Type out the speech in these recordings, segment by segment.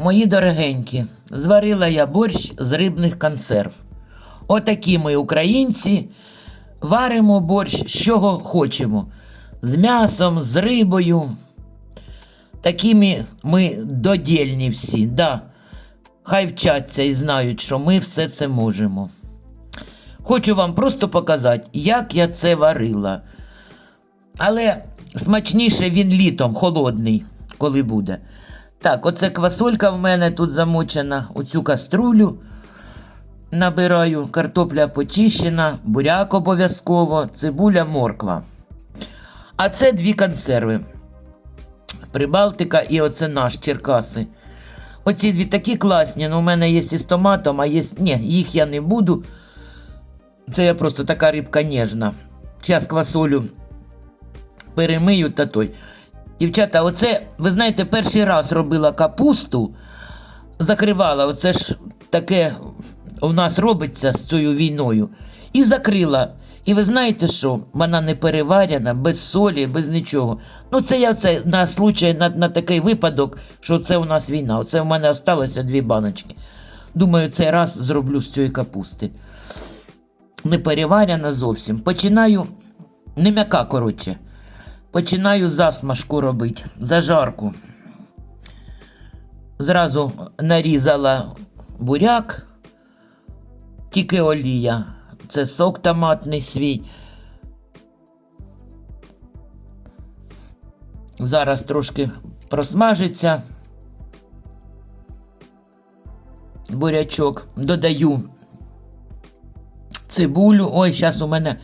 Мої дорогенькі, зварила я борщ з рибних консерв. Отакі ми, українці, варимо борщ з чого хочемо. З м'ясом, з рибою. Такими ми додільні всі, да. Хай вчаться і знають, що ми все це можемо. Хочу вам просто показати, як я це варила. Але смачніше він літом, холодний, коли буде. Так, оце квасолька в мене тут замочена, у цю каструлю набираю, картопля почищена, буряк обов'язково, цибуля, морква. А це дві консерви. Прибалтика і оце наш Черкаси. Оці дві такі класні, ну у мене є із томатом, а є. Ні, їх я не буду. Це я просто така рибка ніжна. Зараз квасолю перемию та той. Дівчата, оце, ви знаєте, перший раз робила капусту, закривала, оце ж таке у нас робиться з цією війною. І закрила. І ви знаєте що? Вона не переварена, без солі, без нічого. Ну, це я це на случай, на, на такий випадок, що це у нас війна. Оце в мене залишилося дві баночки. Думаю, цей раз зроблю з цієї капусти. Не переварена зовсім. Починаю, не м'яка, коротше. Починаю засмажку робити, зажарку. Зразу нарізала буряк, тільки олія. Це сок томатний свій. Зараз трошки просмажиться. Бурячок. Додаю цибулю. Ой, зараз у мене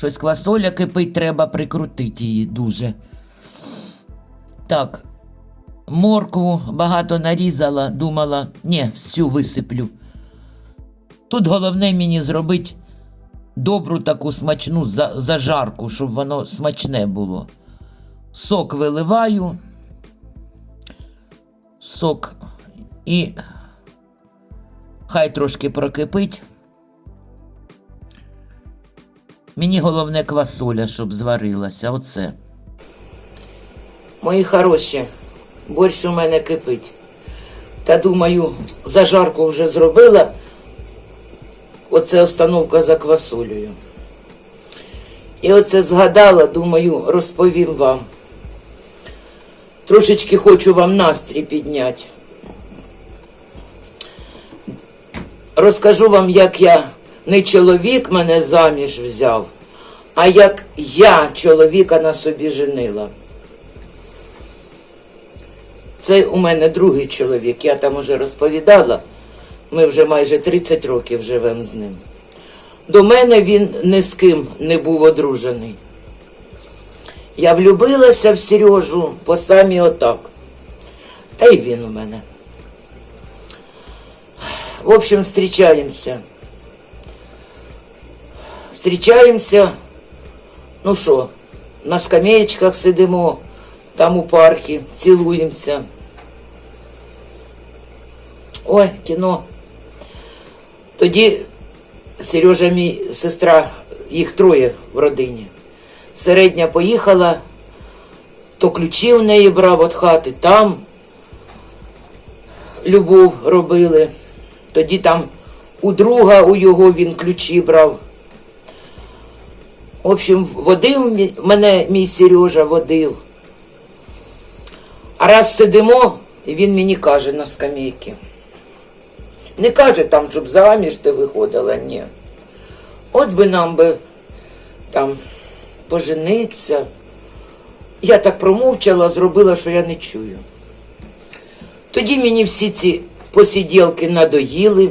щось квасоля кипить, треба прикрутити її дуже. Так, моркву багато нарізала, думала, ні, всю висиплю. Тут головне мені зробити добру таку смачну зажарку, щоб воно смачне було. Сок виливаю, сок і хай трошки прокипить. Мені головне квасоля, щоб зварилася. Оце. Мої хороші, борщ у мене кипить. Та думаю, зажарку вже зробила. Оце остановка за квасолею. І оце згадала, думаю, розповім вам. Трошечки хочу вам настрій підняти. Розкажу вам, як я не чоловік мене заміж взяв, а як я чоловіка на собі женила. Це у мене другий чоловік, я там уже розповідала. Ми вже майже 30 років живемо з ним. До мене він ні з ким не був одружений. Я влюбилася в Сережу по самі отак. Та й він у мене. В общем, зустрічаємося. Зустрічаємося, ну що, на скамеечках сидимо, там у парку, цілуємося. Ой, кіно. Тоді Сережа, мій сестра, їх троє в родині. Середня поїхала, то ключі в неї брав від хати, там любов робили. Тоді там у друга, у його він ключі брав. В общем, водив мене мій Сережа водив. А раз сидимо, і він мені каже на скамейці. Не каже там, щоб заміж ти виходила, ні. От би нам би там пожениться. Я так промовчала, зробила, що я не чую. Тоді мені всі ці посиділки надоїли.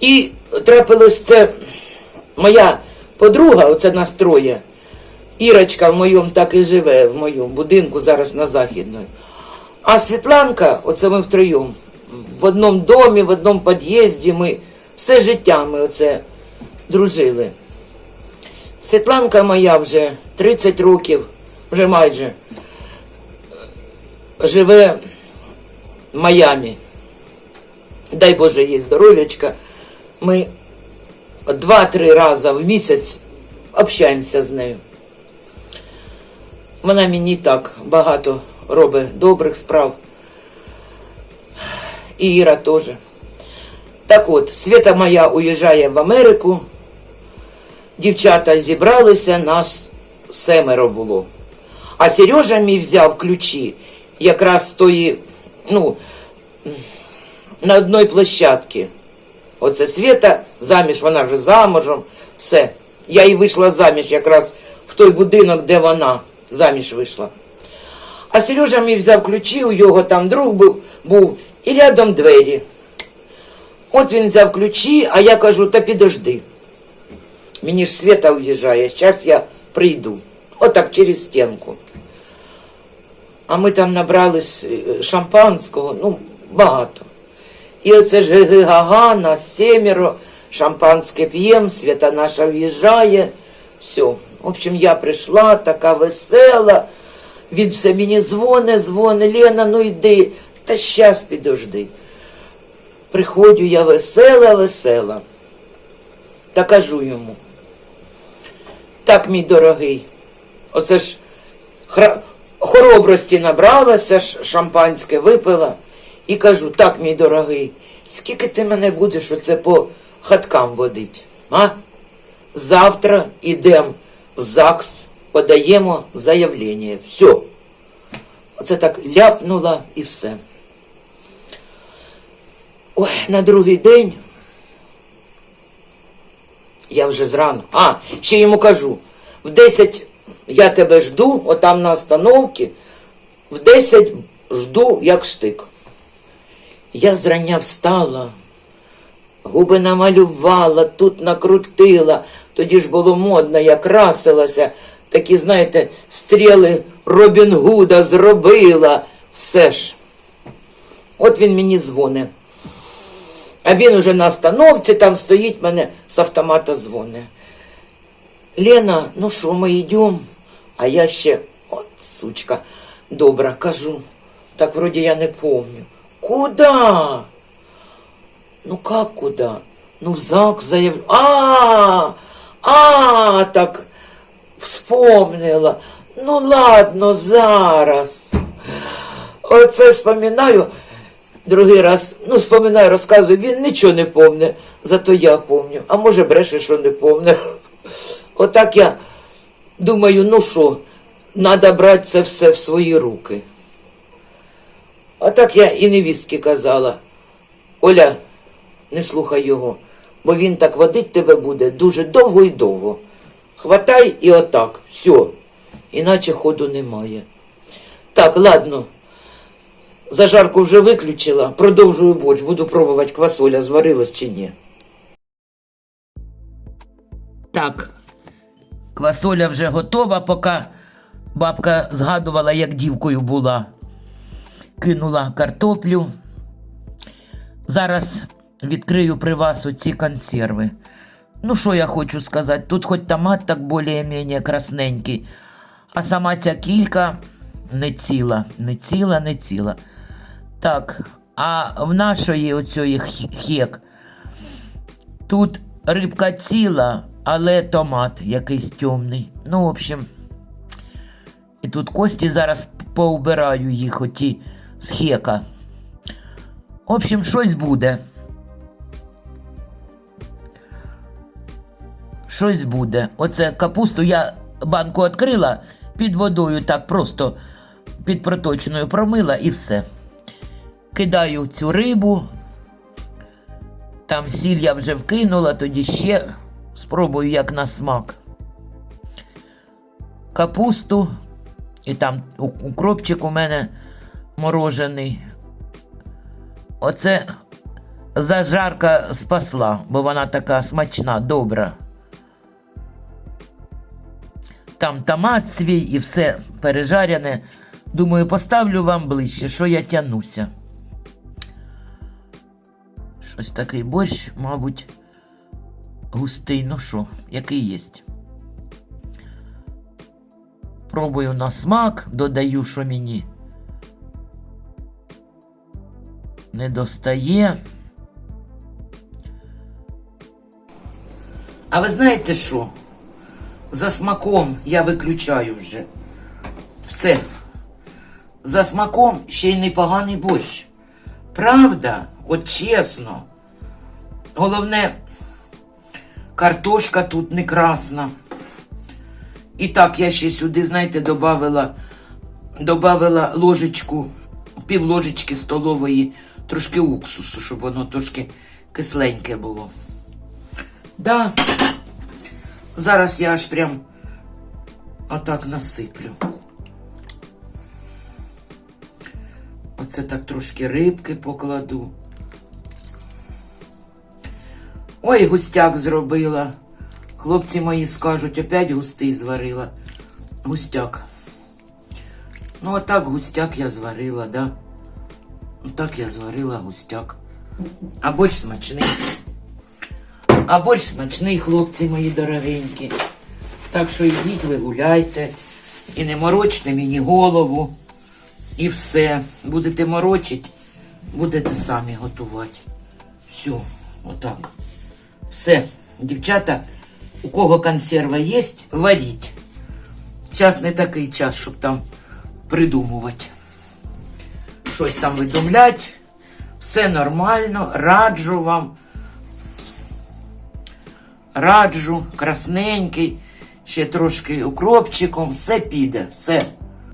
І трапилось це моя подруга, оце настроє. Ірочка в моєму так і живе, в моєму будинку зараз на Західної. А Світланка, оце ми втроєм, в одному домі, в одному під'їзді, ми все життя ми оце дружили. Світланка моя вже 30 років, вже майже, живе в Майамі. Дай Боже їй здоров'ячка. Ми два-три рази в місяць общаємося з нею. Вона мені так багато робить добрих справ. І Іра теж. Так от, Свята моя уїжджає в Америку. Дівчата зібралися, нас семеро було. А Сережа мій взяв ключі якраз тої, ну, на одній площадці. Оце Свята заміж, вона вже замужем, все. Я і вийшла заміж якраз в той будинок, де вона заміж вийшла. А Сережа мій взяв ключі, у його там друг був, був і рядом двері. От він взяв ключі, а я кажу, та підожди. Мені ж Света уїжджає, зараз я прийду. Отак через стінку. А ми там набрали е, шампанського, ну, багато. І оце ж ги-га-га, нас семеро, шампанське п'єм, Свята наша в'їжджає. Все. В общем, я прийшла, така весела. Він все мені дзвоне, дзвоне, Лена, ну йди. Та щас підожди. Приходжу я весела, весела. Та кажу йому. Так, мій дорогий, оце ж хра... хоробрості набралася, ш- шампанське випила. І кажу, так, мій дорогий, скільки ти мене будеш оце по хаткам водить? А? Завтра йдемо в ЗАГС, подаємо заявлення. Все. Оце так ляпнула і все. Ой, на другий день я вже зранку. А, ще йому кажу, в 10 я тебе жду, отам на остановці, в 10 жду, як штик. Я зрання встала, губи намалювала, тут накрутила. Тоді ж було модно, я красилася. Такі, знаєте, стріли Робін Гуда зробила. Все ж. От він мені дзвонить. А він уже на остановці, там стоїть мене з автомата дзвоне. Лена, ну що, ми йдемо? А я ще, от сучка, добра, кажу. Так вроде я не помню. Куда? Ну как куда? Ну в ЗАГС заявлю. А, а, так вспомнила. Ну ладно, зараз. Оце вспоминаю. Другий раз, ну, вспоминаю, розказую, він нічого не помне, зато я помню. А може бреше, що не помне. Отак я думаю, ну що, треба брати це все в свої руки. А так я і невістки казала. Оля, не слухай його, бо він так водить тебе буде дуже довго і довго. Хватай і отак, все. Іначе ходу немає. Так, ладно. Зажарку вже виключила, продовжую борщ, буду пробувати квасоля, зварилась чи ні. Так, квасоля вже готова, поки бабка згадувала, як дівкою була. Кинула картоплю. Зараз відкрию при вас оці консерви. Ну, що я хочу сказати, тут хоч томат так більш-менш красненький, а сама ця кілька не ціла, не ціла, не ціла. Так, а в нашої оцієї х- хек тут рибка ціла, але томат якийсь темний. Ну, в общем, і тут кості зараз поубираю їх оті з хека. В общем, щось буде. Щось буде. Оце капусту я банку відкрила під водою, так просто під проточною промила і все. Кидаю цю рибу. Там сіль я вже вкинула, тоді ще спробую як на смак. Капусту. І там укропчик у мене морожений. Оце зажарка спасла, бо вона така смачна, добра. Там томат свій і все пережаряне. Думаю, поставлю вам ближче, що я тянуся. Щось такий борщ, мабуть, густий, ну що, який єсть. Пробую на смак, додаю, що мені не достає. А ви знаєте що? За смаком я виключаю вже. Все. За смаком ще й непоганий борщ. Правда? От чесно. Головне, картошка тут не красна. І так, я ще сюди, знаєте, добавила, добавила ложечку, пів ложечки столової, трошки уксусу, щоб воно трошки кисленьке було. Да. Зараз я аж прям отак насиплю. Оце так трошки рибки покладу. Ой, густяк зробила. Хлопці мої скажуть, опять густий зварила. Густяк. Ну, отак густяк я зварила, да? Отак я зварила густяк. А борщ смачний. А борщ смачний, хлопці мої дорогенькі. Так що йдіть, ви гуляйте. І не морочте мені голову. І все. Будете морочить, будете самі готувати. Все, отак. Все, дівчата, у кого консерва є, варіть. Час не такий час, щоб там придумувати. Щось там видумлять. Все нормально, раджу вам. Раджу, красненький, ще трошки укропчиком, все піде, все.